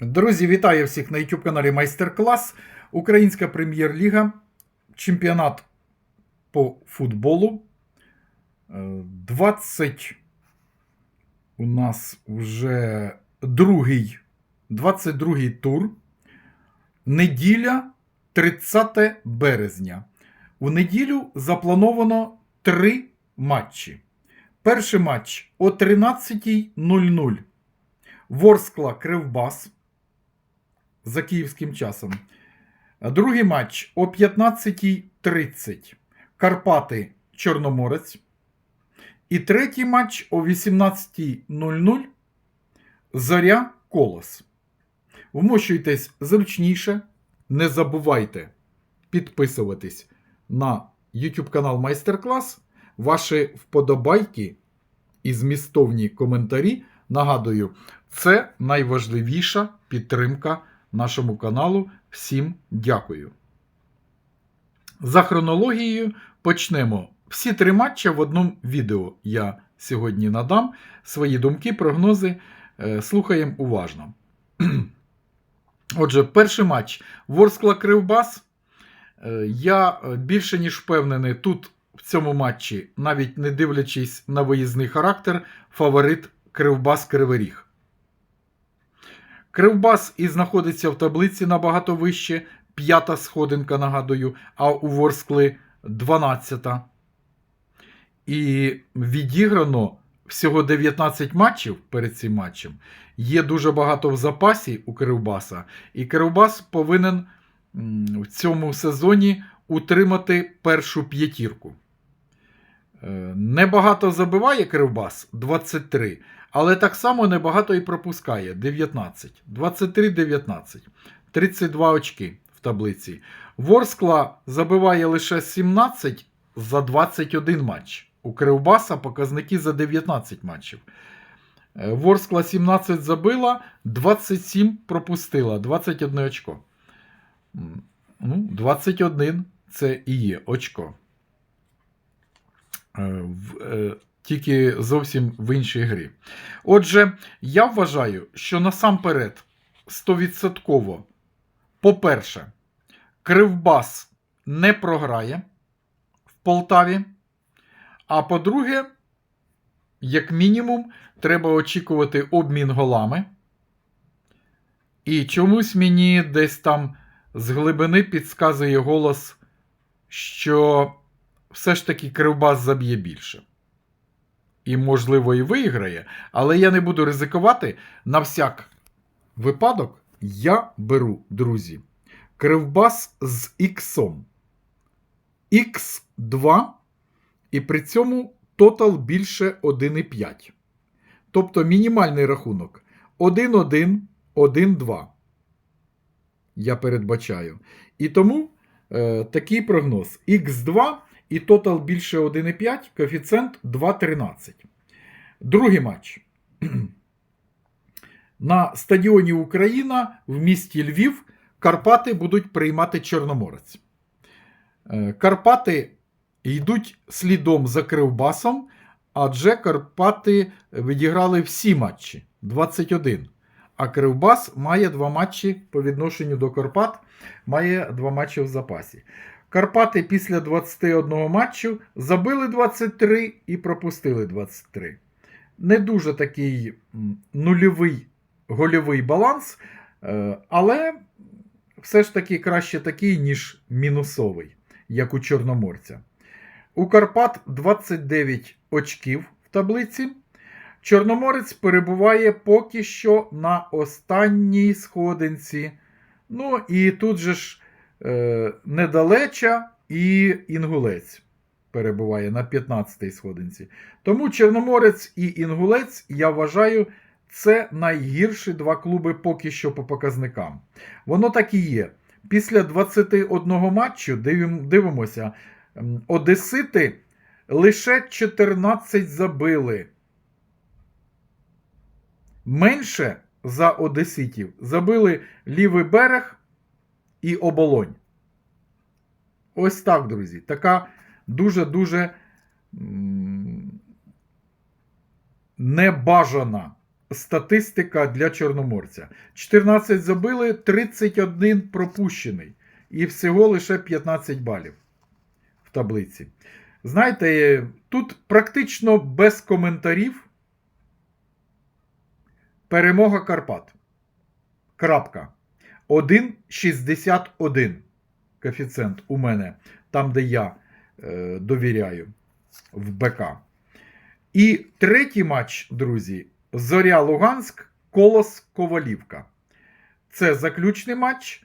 Друзі, вітаю всіх на YouTube каналі Майстер-клас. Українська прем'єр-ліга, чемпіонат по футболу. Е, 20 у нас вже другий, 22 тур. Неділя 30 березня. У неділю заплановано три матчі. Перший матч о 13.00. Ворскла Кривбас за київським часом. Другий матч о 15.30. Карпати Чорноморець. І третій матч о 18.00. Зоря Колос. Вмощуйтесь зручніше. Не забувайте підписуватись на YouTube канал Майстер-клас. Ваші вподобайки і змістовні коментарі. Нагадую, це найважливіша підтримка нашому каналу. Всім дякую. За хронологією почнемо. Всі три матчі в одному відео я сьогодні надам. Свої думки, прогнози. Е, Слухаємо уважно. Отже, перший матч Ворскла Кривбас. Е, Я е, більше ніж впевнений, тут в цьому матчі, навіть не дивлячись на виїзний характер, фаворит Кривбас Кривий Ріг. Кривбас і знаходиться в таблиці набагато вище. П'ята сходинка, нагадую, а у Ворскли 12-та. І відіграно всього 19 матчів перед цим матчем. Є дуже багато в запасі у Кривбаса. І Кривбас повинен в цьому сезоні утримати першу п'ятірку. Е, Небагато забиває Кривбас 23, але так само небагато і пропускає 19. 23-19. 32 очки в таблиці. Ворскла забиває лише 17 за 21 матч. У Кривбаса показники за 19 матчів. Е, Ворскла 17 забила, 27 пропустила, 21 очко. Ну, 21 це і є очко. Тільки зовсім в іншій грі. Отже, я вважаю, що насамперед 100%, по-перше, Кривбас не програє в Полтаві. А по-друге, як мінімум, треба очікувати обмін голами. І чомусь мені десь там з глибини підказує голос, що все ж таки Кривбас заб'є більше. І, можливо, і виграє, але я не буду ризикувати. На всяк випадок я беру, друзі, Кривбас з іксом. Х2, і при цьому тотал більше 1,5. Тобто мінімальний рахунок 1-1, 1-2. Я передбачаю. І тому е, такий прогноз: Х2 і тотал більше 1,5, коефіцієнт 2,13. Другий матч. На стадіоні Україна в місті Львів Карпати будуть приймати Чорноморець. Е, Карпати йдуть слідом за Кривбасом, адже Карпати відіграли всі матчі 21. А Кривбас має два матчі по відношенню до Карпат, має два матчі в запасі. Карпати після 21 матчу забили 23 і пропустили 23. Не дуже такий нульовий гольовий баланс, е, але все ж таки краще такий, ніж мінусовий, як у Чорноморця. У Карпат 29 очків в таблиці. Чорноморець перебуває поки що на останній сходинці. Ну і тут же ж недалеча і інгулець перебуває на 15-й сходинці. Тому Чорноморець і Інгулець, я вважаю, це найгірші два клуби поки що по показникам. Воно так і є. Після 21 матчу дивимося, Одесити лише 14 забили. Менше за Одеситів забили лівий берег і оболонь. Ось так, друзі. Така дуже-дуже небажана статистика для Чорноморця. 14 забили, 31 пропущений. І всього лише 15 балів в таблиці. Знаєте, тут практично без коментарів перемога Карпат. Крапка. 1,61 коефіцієнт у мене, там, де я е, довіряю в БК. І третій матч, друзі, Зоря Луганськ, Колос Ковалівка. Це заключний матч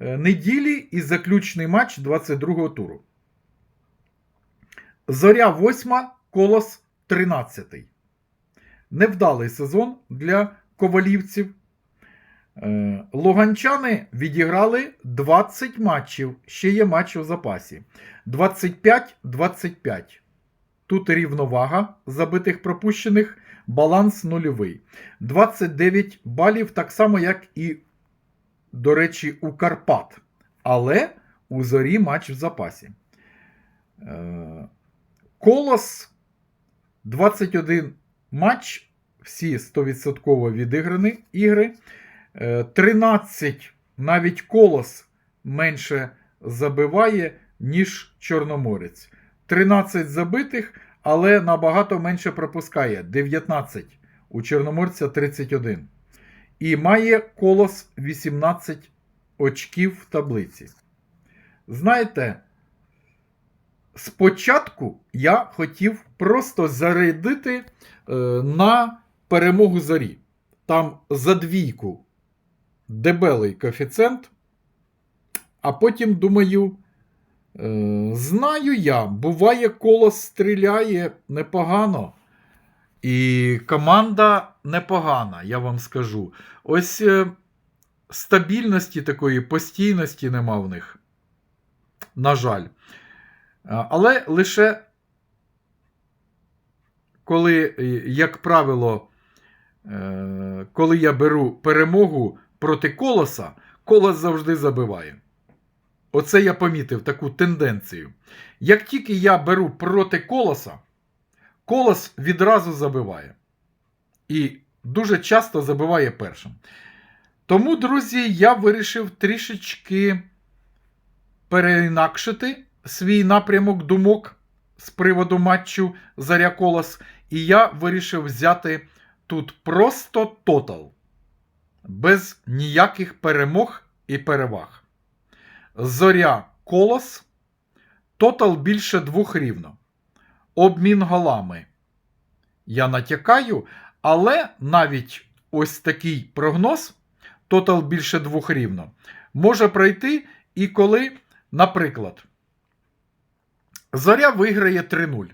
е, неділі і заключний матч 22-го туру. Зоря 8, Колос 13. Невдалий сезон для ковалівців. Е, Луганчани відіграли 20 матчів. Ще є матч у запасі. 25-25. Тут рівновага забитих пропущених, баланс нульовий. 29 балів, так само, як і, до речі, у Карпат. Але у зорі матч в запасі. Е, Колос 21 матч, всі 100% відіграні ігри. Е, 13 навіть колос менше забиває, ніж Чорноморець. 13 забитих, але набагато менше пропускає 19. У Чорноморця 31. І має колос 18 очків в таблиці. Знаєте, спочатку я хотів просто зарядити е, на перемогу зорі. Там за двійку дебелий коефіцієнт. А потім думаю, е, знаю я, буває, колос стріляє непогано. І команда непогана, я вам скажу. Ось е, стабільності такої, постійності нема в них. На жаль. Але лише коли, е, як правило, е, коли я беру перемогу проти колоса, колос завжди забиває. Оце я помітив таку тенденцію. Як тільки я беру проти колоса, колос відразу забиває. І дуже часто забиває першим. Тому, друзі, я вирішив трішечки переінакшити свій напрямок думок з приводу матчу Заря Колос. І я вирішив взяти тут просто тотал. Без ніяких перемог і переваг. Зоря Колос. Тотал більше двох рівно. Обмін голами. Я натякаю, але навіть ось такий прогноз, тотал більше двох рівно, може пройти і коли, наприклад, Зоря виграє 3-0.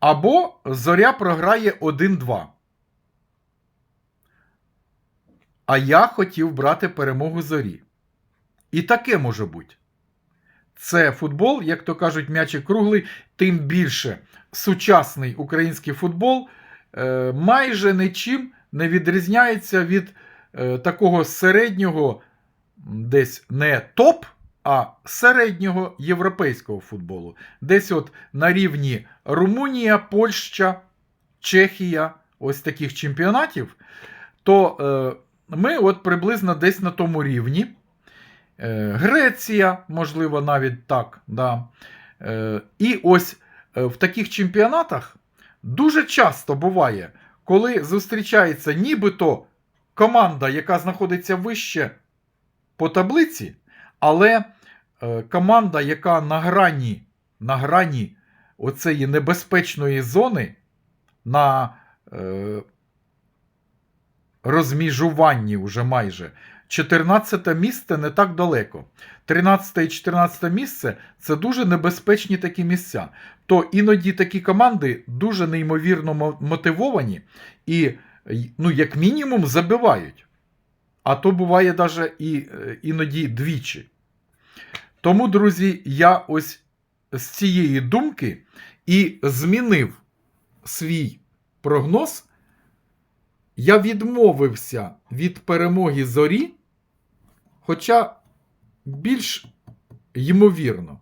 Або Зоря програє 1-2. А я хотів брати перемогу зорі. І таке може бути. Це футбол, як то кажуть, м'ячик круглий, тим більше сучасний український футбол е, майже нічим не відрізняється від е, такого середнього, десь не топ, а середнього європейського футболу. Десь от на рівні Румунія, Польща, Чехія, ось таких чемпіонатів, то е, ми от приблизно десь на тому рівні. Е, Греція, можливо, навіть так. Да. Е, І ось е, в таких чемпіонатах дуже часто буває, коли зустрічається нібито команда, яка знаходиться вище по таблиці, але команда, яка на грані, на грані оцеї небезпечної зони, на розміжуванні вже майже. 14 місце не так далеко. 13 і 14 місце це дуже небезпечні такі місця. То іноді такі команди дуже неймовірно мотивовані і, ну, як мінімум, забивають. А то буває навіть і, е, іноді двічі. Тому, друзі, я ось з цієї думки і змінив свій прогноз. Я відмовився від перемоги зорі, хоча більш ймовірно.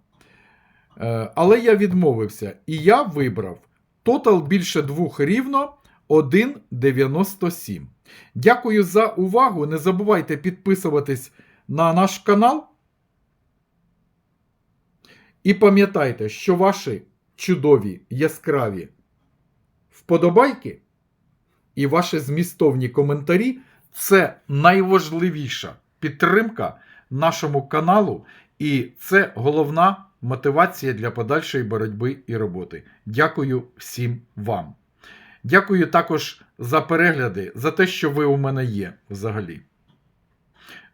Е, Але я відмовився. І я вибрав Тотал більше двох рівно 1,97. Дякую за увагу. Не забувайте підписуватись на наш канал. І пам'ятайте, що ваші чудові, яскраві вподобайки і ваші змістовні коментарі це найважливіша підтримка нашому каналу, і це головна мотивація для подальшої боротьби і роботи. Дякую всім вам. Дякую також за перегляди, за те, що ви у мене є взагалі.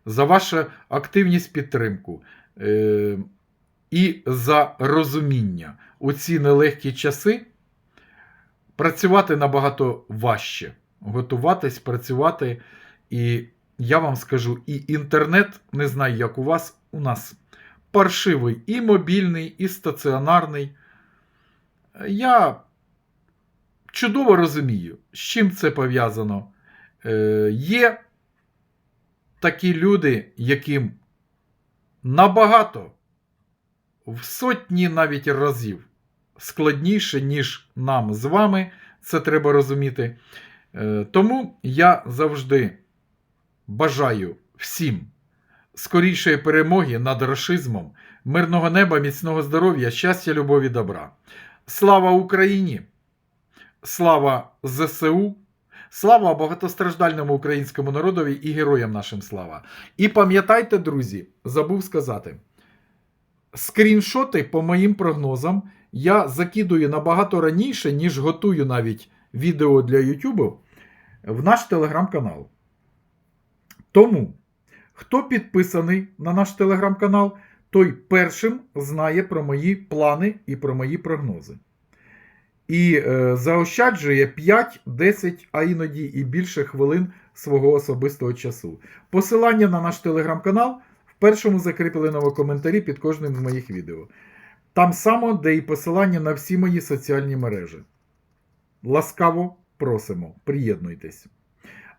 За вашу активність підтримку е- і за розуміння у ці нелегкі часи працювати набагато важче. Готуватись, працювати. І я вам скажу, і інтернет, не знаю, як у вас, у нас паршивий і мобільний, і стаціонарний. Я чудово розумію, з чим це пов'язано. Е, є такі люди, яким набагато в сотні навіть разів складніше, ніж нам з вами. Це треба розуміти. Е, тому я завжди бажаю всім скорішої перемоги над рашизмом, мирного неба, міцного здоров'я, щастя, любові, добра. Слава Україні! Слава ЗСУ! Слава багатостраждальному українському народові і героям нашим слава! І пам'ятайте, друзі, забув сказати. Скріншоти по моїм прогнозам я закидую набагато раніше, ніж готую навіть відео для YouTube в наш телеграм-канал. Тому, хто підписаний на наш телеграм-канал, той першим знає про мої плани і про мої прогнози. І е, заощаджує 5, 10, а іноді і більше хвилин свого особистого часу. Посилання на наш телеграм-канал першому закріпленому коментарі під кожним з моїх відео. Там само, де і посилання на всі мої соціальні мережі. Ласкаво просимо, приєднуйтесь.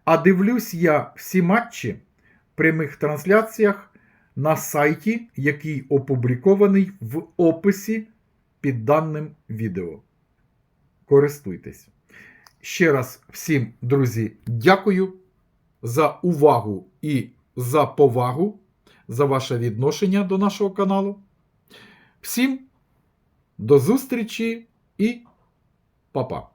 А дивлюсь я всі матчі в прямих трансляціях на сайті, який опублікований в описі під даним відео. Користуйтесь. Ще раз всім, друзі, дякую за увагу і за повагу, за ваше відношення до нашого каналу. Всім до зустрічі і па-па!